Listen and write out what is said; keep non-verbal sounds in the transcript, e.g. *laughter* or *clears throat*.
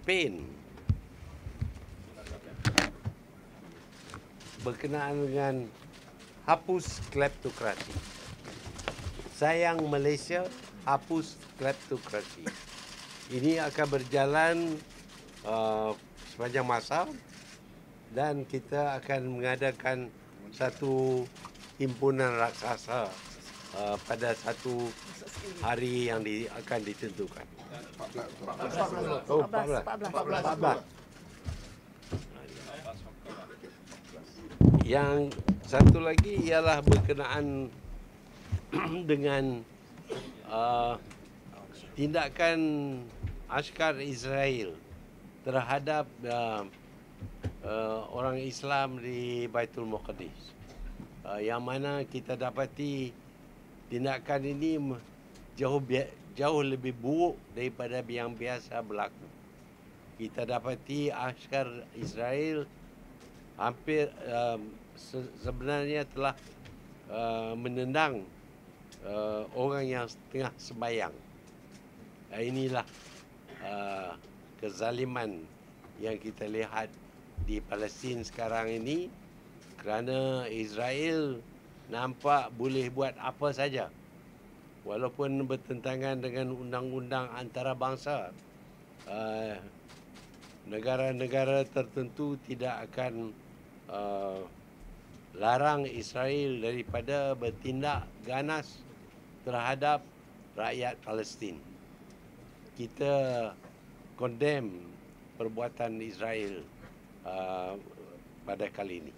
kempen berkenaan dengan hapus kleptokrasi. Sayang Malaysia, hapus kleptokrasi. Ini akan berjalan uh, sepanjang masa dan kita akan mengadakan satu himpunan raksasa uh, pada satu hari yang di, akan ditentukan. Oh, 14. 14. 14. Yang satu lagi ialah berkenaan *clears throat* dengan uh, tindakan askar Israel terhadap uh, uh, orang Islam di Baitul Muqaddis. Uh, yang mana kita dapati tindakan ini jauh jauh lebih buruk daripada yang biasa berlaku. Kita dapati askar Israel hampir uh, se- sebenarnya telah uh, menendang uh, orang yang tengah sembahyang. Uh, inilah uh, kezaliman yang kita lihat di Palestin sekarang ini kerana Israel nampak boleh buat apa saja walaupun bertentangan dengan undang-undang antarabangsa uh, negara-negara tertentu tidak akan uh, larang Israel daripada bertindak ganas terhadap rakyat Palestin. Kita condemn perbuatan Israel uh, pada kali ini.